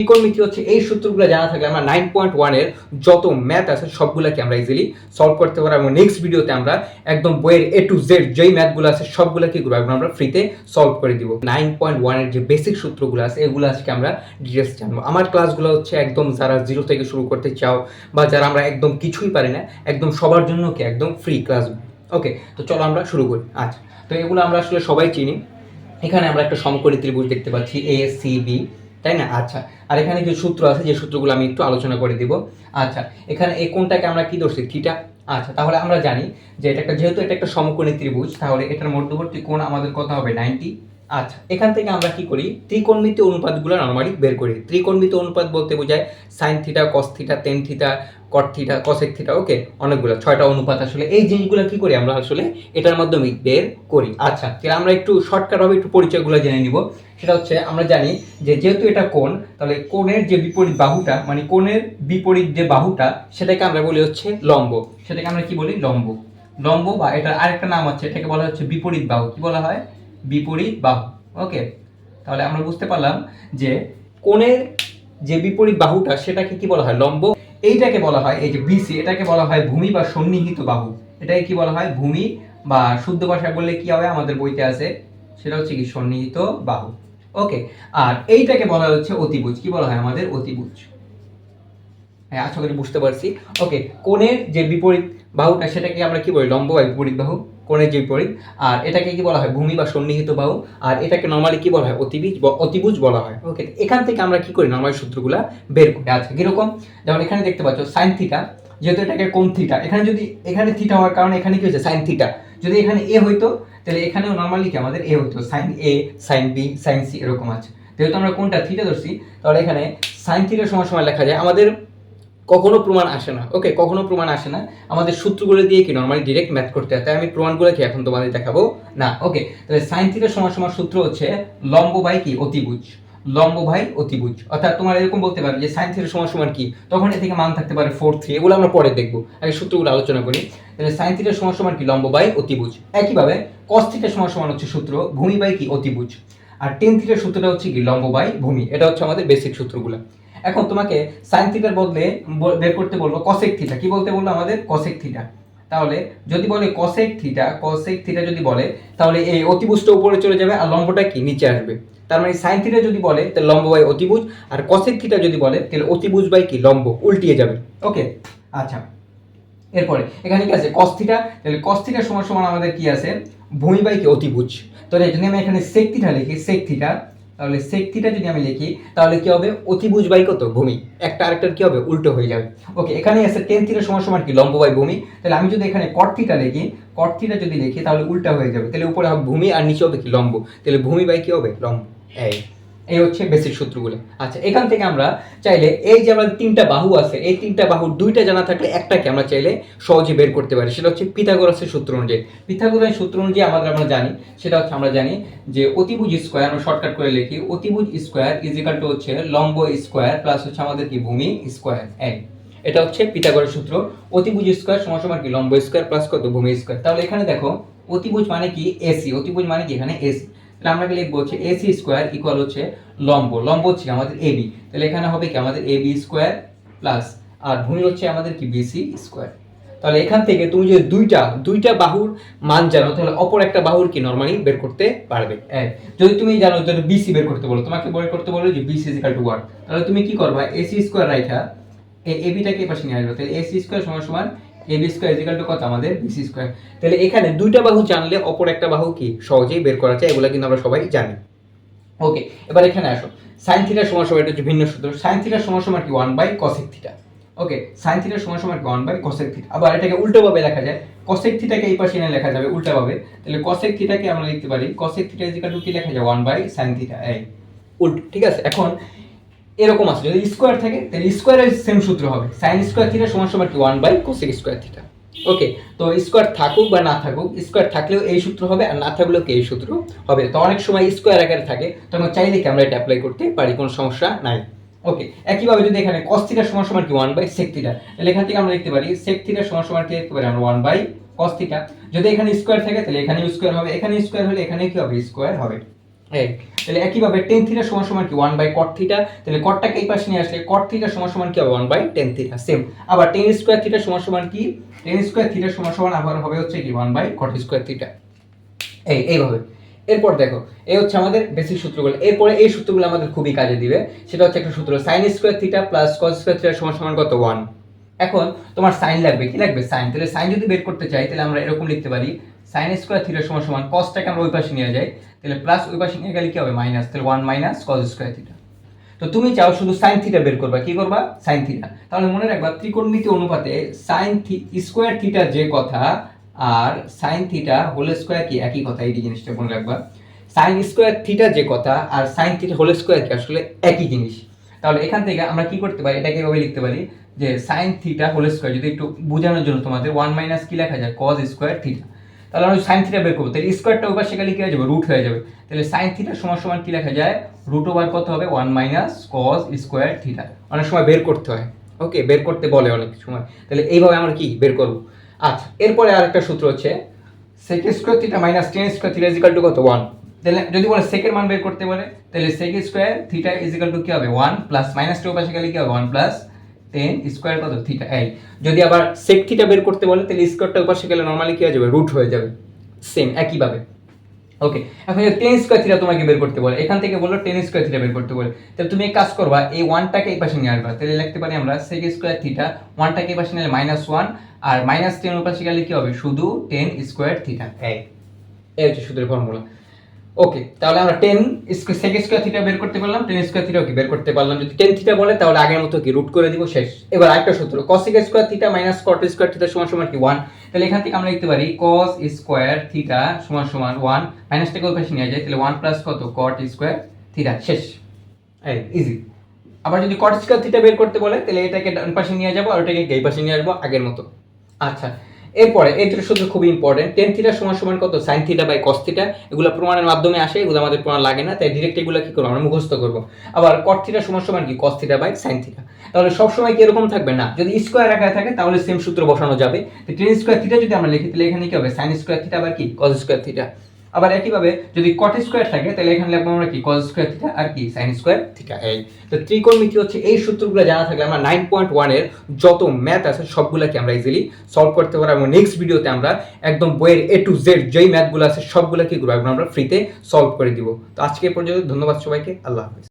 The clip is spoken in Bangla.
ত্রিকোণমিতি হচ্ছে এই সূত্রগুলো জানা থাকলে আমরা নাইন পয়েন্ট ওয়ানের যত ম্যাথ আছে সবগুলোকে আমরা ইজিলি সলভ করতে পারব এবং নেক্সট ভিডিওতে আমরা একদম বইয়ের এ টু জেড যেই ম্যাথগুলো আছে সবগুলো কি করব একদম আমরা ফ্রিতে সলভ করে দিব। নাইন পয়েন্ট ওয়ানের যে বেসিক সূত্রগুলো আছে এগুলো আজকে আমরা ডিটেলস জানব। আমার ক্লাসগুলো হচ্ছে একদম যারা জিরো থেকে শুরু করতে চাও বা যারা আমরা একদম কিছুই পারি না, একদম সবার জন্য কি একদম ফ্রি ক্লাস ওকে তো চলো আমরা শুরু করি। আচ্ছা তো এগুলো আমরা আসলে সবাই চিনি। এখানে আমরা একটা সমকোণী ত্রিভুজ দেখতে পাচ্ছি এ সি বি তাই না? আচ্ছা। আর এখানে কিছু সূত্র আছে, যে সূত্রগুলো আমি একটু আলোচনা করে দিব। আচ্ছা এখানে এই কোনটাকে আমরা কি ধরছি? থিটা? আচ্ছা তাহলে আমরা জানি যে এটা একটা যেহেতু এটা একটা সমকোণী ত্রিভুজ, তাহলে এটার মধ্যবর্তী কোণ আমাদের কত হবে? নাইনটি। আচ্ছা এখান থেকে আমরা কি করি? ত্রিকোণমিতি অনুপাতগুলো নর্মালি বের করি। ত্রিকোণমিতি অনুপাত বলতে বোঝায় sine theta cos theta tan theta cot theta cosec theta okay অনেকগুলো, ছয়টা অনুপাত আসলে। এই জিনিসগুলো কি করি আমরা আসলে? এটার মাধ্যমে বের করি। আচ্ছা তাহলে আমরা একটু শর্টকাটভাবে একটু পরিচয়গুলো জেনে নিব। সেটা হচ্ছে, আমরা জানি যে যেহেতু এটা কোণ, তাহলে কোণের যে বিপরীত বাহুটা মানে কোণের বিপরীত যে বাহুটা, সেটাকে আমরা বলি হচ্ছে লম্ব। সেটাকে আমরা কি বলি? লম্ব। লম্ব বা এটার আরেকটা নাম আছে, এটাকে বলা হচ্ছে বিপরীত বাহু। কি বলা হয়? বিপরীত বাহু ওকে তাহলে আমরা বুঝতে পারলাম যে কোণের যে বিপরীত বাহুটা, সেটাকে কি বলা হয়? লম্ব। এইটাকে বলা হয়, এই যে বিসি এটাকে বলা হয় ভূমি বা সন্নিহিত বাহু। এটাকে কি বলা হয়? ভূমি বা শুদ্ধ ভাষায় বললে কি হবে? আমাদের বইতে আছে। সেটা হচ্ছে কি? সন্নিহিত বাহু ওকে আর এইটাকে বলা হচ্ছে অতিভুজ। কি বলা হয়? আমাদের অতিভুজ। হ্যাঁ আশা করি বুঝতে পারছি। ওকে কোণের যে বিপরীত বাহুটা, সেটাকে আমরা কি বলি? লম্ব বা বিপরীত বাহু। কোণের যে বিপরীত আর এটাকে কি বলা হয়? ভূমি বা সন্নিহিত বাহু। আর এটাকে নর্মালি কি বলা হয়? অতিবীজ বা অতিভুজ বলা হয়। ওকে এখান থেকে আমরা কি করি? নর্মাল সূত্রগুলা বের করি। আচ্ছা কীরকম? যেমন এখানে দেখতে পাচ্ছ সাইন থিটা যেহেতু এটাকে কোন থিটা এখানে যদি, এখানে থিটা হওয়ার কারণে এখানে কি হচ্ছে সাইন থিটা যদি এখানে এ হইতো, তাহলে এখানেও নর্মালি কি আমাদের এ হইতো? Sine A sine B sine C এরকম আছে। যেহেতু আমরা কোনটা থিটা ধরছি, তাহলে এখানে সাইন থিটার সময় সময় লেখা যায়। আমাদের কখনো প্রমাণ আসে না। ওকে কখনো প্রমাণ আসে না। আমাদের সূত্রগুলো দিয়ে কি নর্মালি ডিরেক্ট ম্যাথ করতে হয়। তাই আমি প্রমাণগুলো কি এখন তোমাদের দেখাবো? না ওকে তাহলে সাইন থিটার সময় সময় সূত্র হচ্ছে লম্ব বাই কি? অতিভুজ। লম্ব ভাই অতিভুজ। অর্থাৎ তোমার এরকম বলতে পারবে যে সাইন থিটার সময় সমান কি? তখন এ থেকে মান থাকতে পারে ফোর থ্রি এগুলো আমরা পরে দেখব। আগে সূত্রগুলো আলোচনা করি। তাহলে সাইন থিটার সময় সমান কি? লম্ব বাই অতিভুজ। একইভাবে কস থিটার সময় সমান হচ্ছে সূত্র, ভূমি বাই কি? অতিভুজ। আর টেন থিটার সূত্রটা হচ্ছে কি? লম্ব বাই ভূমি। এটা হচ্ছে আমাদের বেসিক সূত্রগুলো। এখন তোমাকে সাইন থিটার বদলে বের করতে বলব কসেক থিটা কি বলতে বলল আমাদের? কসেক থিটা তাহলে যদি বলে কসেক থিটা কসেক থিটা যদি বলে, তাহলে এই অতিভুজটা উপরে চলে যাবে আর লম্বটা কি? নিচে আসবে। তার মানে সাইন থিটা যদি বলে, তাহলে লম্ব বাই অতিভুজ। আর কসেক থিটা যদি বলে, তাহলে অতিভুজ বাই কি? লম্ব, উল্টিয়ে যাবে। ওকে? আচ্ছা। এরপরে, এখানে কি আছে? কস থিটা তাহলে কস থিটার সমান সমান আমাদের কি আছে? ভূমি বাই কি? অতিভুজ। তাহলে যদি আমি এখানে সেক থিটা লিখি। সেক থিটা তাহলে সেক থিটা যদি আমি লিখি, তাহলে কি হবে? অতিভুজ বাই কত? ভূমি। একটা আরেকটার কি হবে? উল্টো হয়ে যাবে। ওকে, এখানে আছে টেন থিটা সমান সমান কি? লম্ব বাই ভূমি। তাহলে আমি যদি এখানে কট থিটা লিখি কট থিটা যদি লিখি, তাহলে উল্টা হয়ে যাবে। তাহলে উপরে হবে ভূমি আর নিচে হবে কি? লম্ব। তাহলে ভূমি বাই কি হবে? লম্ব। এই। এই হচ্ছে বেসিক সূত্রগুলো। আচ্ছা এখান থেকে আমরা চাইলে এই যে আমাদের তিনটা বাহু আছে, এই তিনটা বাহুর দুইটা জানা থাকলে একটাকে আমরা চাইলে সহজে বের করতে পারি। সেটা হচ্ছে পিথাগোরাসের সূত্র অনুযায়ী। পিথাগোরাসের সূত্র অনুযায়ী আমাদের আমরা জানি, সেটা হচ্ছে আমরা জানি যে অতিভুজ স্কোয়ার আমরা শর্টকাট করে লিখি, অতিভুজ স্কোয়ার ইজিক্যাল টু হচ্ছে লম্ব স্কোয়ার প্লাস হচ্ছে আমাদের কি ভূমি স্কোয়ার এক এটা হচ্ছে পিথাগোরাস সূত্র। অতিভুজ স্কোয়ার সমান কি? লম্ব স্কোয়ার প্লাস কত? ভূমি স্কোয়ার তাহলে এখানে দেখো, অতিভুজ মানে কি? এসি অতিভুজ মানে কি? এখানে এসি তাহলে আমরা লিখব হচ্ছে এসি স্কোয়ার ইকুয়াল হচ্ছে লম্ব। লম্ব হচ্ছে আমাদের এবি তাহলে এখানে হবে কি? আমাদের এবি স্কোয়ার প্লাস আর ভূমি হচ্ছে আমাদের কি? BC square. তাহলে এখান থেকে তুমি যদি দুইটা দুইটা বাহুর মান জানো, তাহলে অপর একটা বাহুর কি নর্মালি বের করতে পারবে? এক। যদি তুমি জানো যদি বিসি বের করতে বলো। তোমাকে বের করতে বলো যে বিসি ইজিক্যাল টু ওয়ান তাহলে তুমি কি করবা? এসি স্কোয়ার রাইখা এবিটাকে পাশে নিয়ে আসবে। তাহলে এসি স্কোয়ার সমান সমান এবি স্কোয়ার ইজিক্যাল টু কত? আমাদের বিসি স্কোয়ার তাহলে এখানে দুইটা বাহু জানলে অপর একটা বাহু কি? সহজেই বের করা যায়, এগুলো কিন্তু আমরা সবাই জানি। ওকে, এবার এখানে আসো। সাইন থিটার সমান সমান, এটা হচ্ছে ভিন্ন সূত্র। সাইন থিটার সমান সমান কি? One by cosec theta okay sine থিটার সমান কি? ওয়ান বাই কসেক থিটা আবার এটাকে উল্টোভাবে লেখা যায়। কসেক থিটাকে এই পাশে এনে লেখা যাবে উল্টাভাবে। তাহলে কসেক থিটাকে আমরা লিখতে পারি। কসেক থিটা ইজিক্যাল টু কি লেখা যায়? ওয়ান বাই সাইন থিটা এই, উল্ট। ঠিক আছে? এখন এরকম আছে। যদি স্কোয়ার থাকে, তাহলে স্কোয়ারের সেম সূত্র হবে। সাইন স্কোয়ার থিটা সমান সমান কি one by cosec square theta okay তো স্কোয়ার থাকুক বা না থাকুক স্কোয়ার থাকলেও এই সূত্র হবে আর না থাকলেও কি এই সূত্র হবে। তো অনেক সময় স্কোয়ার আকারে থাকে, তো আমরা চাইলে কি আমরা এটা অ্যাপ্লাই করতে পারি, কোনো সমস্যা নাই। ওকে একইভাবে যদি এখানে কস থিটার সমান সমান কি ওয়ান বাই সেক থিটা তাহলে এখান থেকে আমরা লিখতে পারি সেক থিটার সমান সমান কি লিখতে পারি? আমরা ওয়ান বাই কস থিটা যদি এখানে স্কোয়ার থাকে, তাহলে এখানে স্কোয়ার হবে এখানে স্কোয়ার হলে এখানে কি হবে? স্কোয়ার হবে। এই তাহলে একইভাবে টেন থিটা সমান সমান কি? ওয়ান বাই কট থিটা তাহলে কটটাকে এই পাশে নিয়ে আসলে কট থিটা সমান সমান কি হবে? One by tan theta same আবার টেন স্কোয়ার থিটা সমান সমান কি? টেন স্কোয়ার থিটা সমান সমান আবার হবে হচ্ছে কি? One by cot square theta এই, এইভাবে। এরপর দেখো, এই হচ্ছে আমাদের বেসিক সূত্রগুলো। এরপরে এই সূত্রগুলো আমাদের খুবই কাজে দিবে। সেটা হচ্ছে একটা সূত্র sine square theta plus cos square theta সমান সমান কত? ওয়ান এখন তোমার সাইন লাগবে, কি লাগবে সাইন? তাহলে সাইন যদি বের করতে চাই, তাহলে আমরা এরকম লিখতে পারি সাইন স্কোয়ার থিটার সমান সমান কসটাকে আমরা ওই পাশে নিয়ে যাই, তাহলে প্লাস ওই পাশে নিয়ে গেলে কি হবে? মাইনাস তাহলে one minus cos square theta তো তুমি চাও শুধু সাইন থিটা বের করবা, কি করবা? সাইন থিটা তাহলে মনে রাখবা, ত্রিকোণমিতি অনুপাতে সাইন থি স্কোয়ার থিটা যে কথা, আর সাইন থিটা হোল স্কোয়ার কি? একই কথা, এই জিনিসটা মনে রাখবা। সাইন স্কোয়ার থিটা যে কথা, আর সাইন থিটা হোল স্কোয়ার কি? আসলে একই জিনিস। তাহলে এখান থেকে আমরা কি করতে পারি? এটাকে এভাবে লিখতে পারি যে সাইন থিটা হোল স্কোয়ার যদি একটু বোঝানোর জন্য তোমাদের ওয়ান মাইনাস কি লেখা যায়? কজ স্কোয়ার থিটা তাহলে আমরা সাইন থিটা বের করব। তাহলে স্কোয়ারটা পাশে গেলে কি হয়ে যাবে? রুট হয়ে যাবে। তাহলে সাইন থিটা সমান সমান কি লেখা যায়? রুট ওভার কত হবে? One minus cos square theta অনেক সময় বের করতে হয়। ওকে বের করতে বলে অনেক সময়। তাহলে এইভাবে আমরা কি বের করব? আচ্ছা এরপরে আরেকটা সূত্র হচ্ছে sec square theta minus tan square theta is equal to কত? ওয়ান তাহলে যদি বলে সেকের মান বের করতে বলে তাহলে sec square theta is equal to কি হবে? ওয়ান প্লাস মাইনাস টু পাশে গেলে কি হবে? ওয়ান প্লাস টেন স্কোয়ার কত? থিটা এই। যদি আবার সেক থিটা বের করতে বলে, তাহলে স্কোয়ারটা পাশে গেলে নর্মালি কি হয়ে যাবে? রুট হয়ে যাবে। সেম একইভাবে। ওকে এখন টেন স্কোয়ার থিটা তোমাকে বের করতে বলে। এখান থেকে বলল টেন স্কোয়ার থিটা বের করতে বলে। তাহলে তুমি এক কাজ করবা, এই ওয়ানটাকে এই পাশে নিয়ে আসবা। তাহলে লিখতে পারি আমরা সেক স্কোয়ার থিটা ওয়ানটাকে এই পাশে নিলে মাইনাস ওয়ান আর মাইনাস টেন ওর পাশে গেলে কি হবে? শুধু টেন স্কোয়ার থিটা এই। এই হচ্ছে সূত্রের ফর্মুলা ওকে, তাহলে আমরা টেন সেক স্কোয়ার থিটা বের করতে পারলাম টেন স্কোয়ার থিটাও কি বের করতে পারলাম। যদি টেন থিটা বলে, তাহলে আগের মতো কি রুট করে দিব, শেষ। এবার আরেকটা সূত্র cosec square theta minus cot square theta সমান সমান কি? ওয়ান তাহলে এখান থেকে আমরা লিখতে পারি কস স্কোয়ার থিটা সমান সমান ওয়ান মাইনাসটাকে ওই পাশে নিয়ে যায় তাহলে ওয়ান প্লাস কত? কট স্কোয়ার থিটা শেষ। ইজি আবার যদি কট স্কোয়ার থিটা বের করতে বলে, তাহলে এটাকে ডান পাশে নিয়ে যাব, আর ওটাকে এই পাশে নিয়ে আসব আগের মতো। আচ্ছা এরপরে এই দুটো সূত্র খুবই ইম্পর্টেন্ট টেন থিটা সমান সমান কত? Sine theta by cos theta এগুলো প্রমাণের মাধ্যমে আসে, এগুলো আমাদের প্রমাণ লাগে না, তাই ডিরেক্ট এগুলো কী করব? আমরা মুখস্থ করব। আবার কট থিটা সমান সমান কি? Cos theta by sine theta তাহলে সবসময় কি এরকম থাকবে? না। যদি স্কোয়ার আকারে থাকে, তাহলে সেম সূত্র বসানো যাবে। টেন স্কোয়ার থিটা যদি আমরা লিখি, তাহলে এখানে কি হবে? সাইন স্কোয়ার থিটা বা কি? কস স্কোয়ার থিটা আবার একইভাবে যদি কট স্কোয়ার থাকে, তাহলে এখানে লিখব আমরা কি? কজ স্কোয়ার থিটা আর কি? সাইন স্কোয়ার থিটা এই। তো ত্রিকোণমিতি হচ্ছে এই সূত্রগুলো জানা থাকলে আমরা নাইন পয়েন্ট ওয়ানের যত ম্যাথ আছে, সবগুলোকে আমরা ইজিলি সলভ করতে পারব এবং নেক্সট ভিডিওতে আমরা একদম বইয়ের এ টু জেড যেই ম্যাথগুলো আছে, সবগুলোকে গ্রুপ আমরা ফ্রিতে সলভ করে দিব। তো আজকে পর্যন্ত, ধন্যবাদ সবাইকে, আল্লাহ হাফিজ।